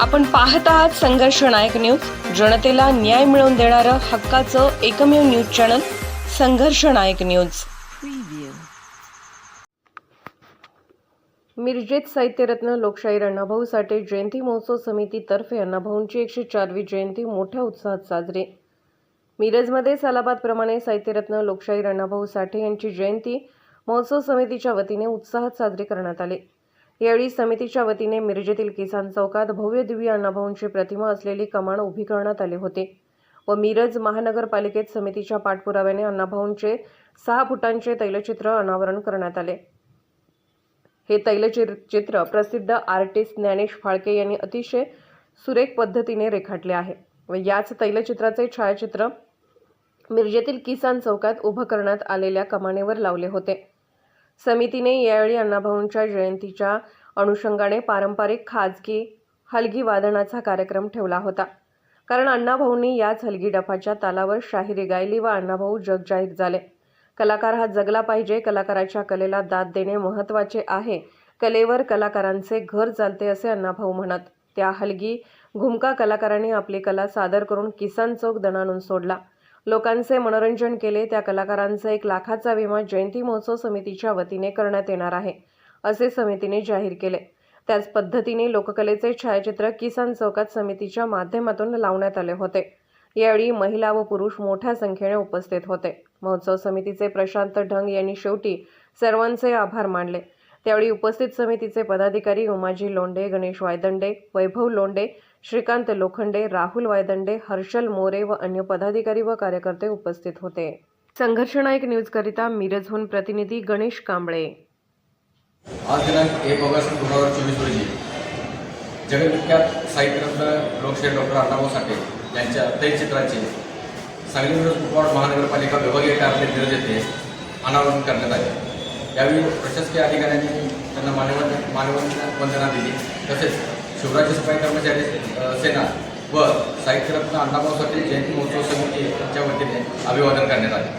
आपण पाहत आहात संघर्ष नायक न्यूज. जनतेला न्याय मिळवून देणारं हक्काचं एकमेव न्यूज चॅनल संघर्ष नायक न्यूज. मिरजेत साहित्यरत्न लोकशाहीर अण्णाभाऊ साठे जयंती महोत्सव समितीतर्फे अण्णाभाऊंची एकशे चारवी जयंती मोठ्या उत्साहात साजरी. मिरजमध्ये सालाबादप्रमाणे साहित्यरत्न लोकशाहीर अण्णाभाऊ साठे यांची जयंती महोत्सव समितीच्या वतीने उत्साहात साजरी करण्यात आली. यावेळी समितीच्या वतीने मिरजेतील किसान चौकात भव्य दिव्य अण्णाभाऊंची प्रतिमा असलेली कमान उभी करण्यात आली होती व मिरज महानगरपालिकेत समितीच्या पाठपुराव्याने अण्णाभाऊंचे सहा फुटांचे तैलचित्र अनावरण करण्यात आले. हे तैलचित्र प्रसिद्ध आर्टिस्ट ज्ञानेश फाळके यांनी अतिशय सुरेख पद्धतीने रेखाटले आहे व याच तैलचित्राचे छायाचित्र मिरजेतील किसान चौकात उभं करण्यात आलेल्या कमानेवर लावले होते. समितीने यावेळी अण्णाभाऊंच्या जयंतीच्या अनुषंगाने पारंपरिक खाजगी हलगी वादनाचा कार्यक्रम ठेवला होता. कारण अण्णाभाऊंनी याच हलगी डफाच्या तालावर शाहिरी गायली व अण्णाभाऊ जगजाहीर झाले. कलाकार हा जगला पाहिजे कलाकाराच्या कलेला दाद देणे महत्त्वाचे आहे. कलेवर कलाकारांचे घर चालते असे अण्णाभाऊ म्हणत त्या हलगी घुमका कलाकारांनी आपली कला सादर करून किसान चौक दणानून सोडला. लोकांचे मनोरंजन केले त्या कलाकारांचा एक लाखाचा विमा जयंती महोत्सव समितीच्या वतीने करण्यात येणार आहे. असे समितीने जाहीर केले. त्याच पद्धतीने लोककलेचे छायाचित्र किसान चौकात समितीच्या माध्यमातून लावण्यात आले होते. यावेळी महिला व पुरुष मोठ्या संख्येने उपस्थित होते. महोत्सव समितीचे प्रशांत ढंग यांनी शेवटी सर्वांचे आभार मानले. त्यावेळी उपस्थित समितीचे पदाधिकारी उमाजी लोंढे गणेश वायदंडे वैभव लोंढे श्रीकांत लोखंडे राहुल वायदंडे हर्षल मोरे व अन्य पदाधिकारी व कार्यकर्ते उपस्थित होते. संघर्ष नायक न्यूजकरिता मिरजहून प्रतिनिधी गणेश कांबळे. आज दिनांक एक ऑगस्ट दोन हजार चोवीस रोजी जगविख्यात साहित्यरत्न लोकशाही डॉक्टर अण्णाभाऊ साठे यांच्या तैलचित्राचे सांगली मिरज कुपवाड महानगरपालिका विभागीय कार्यालय मिरज येथे अनावरण करण्यात आले. यावेळी प्रशासकीय अधिकाऱ्यांनी त्यांना मानव मान्यवन वंदना दिली. तसेच शिवराज्य सफाई कर्मचारी सेना व साहित्यरत्न अण्णाभाऊ साठे जयंती महोत्सव समितीच्या वतीने अभिवादन करण्यात आले.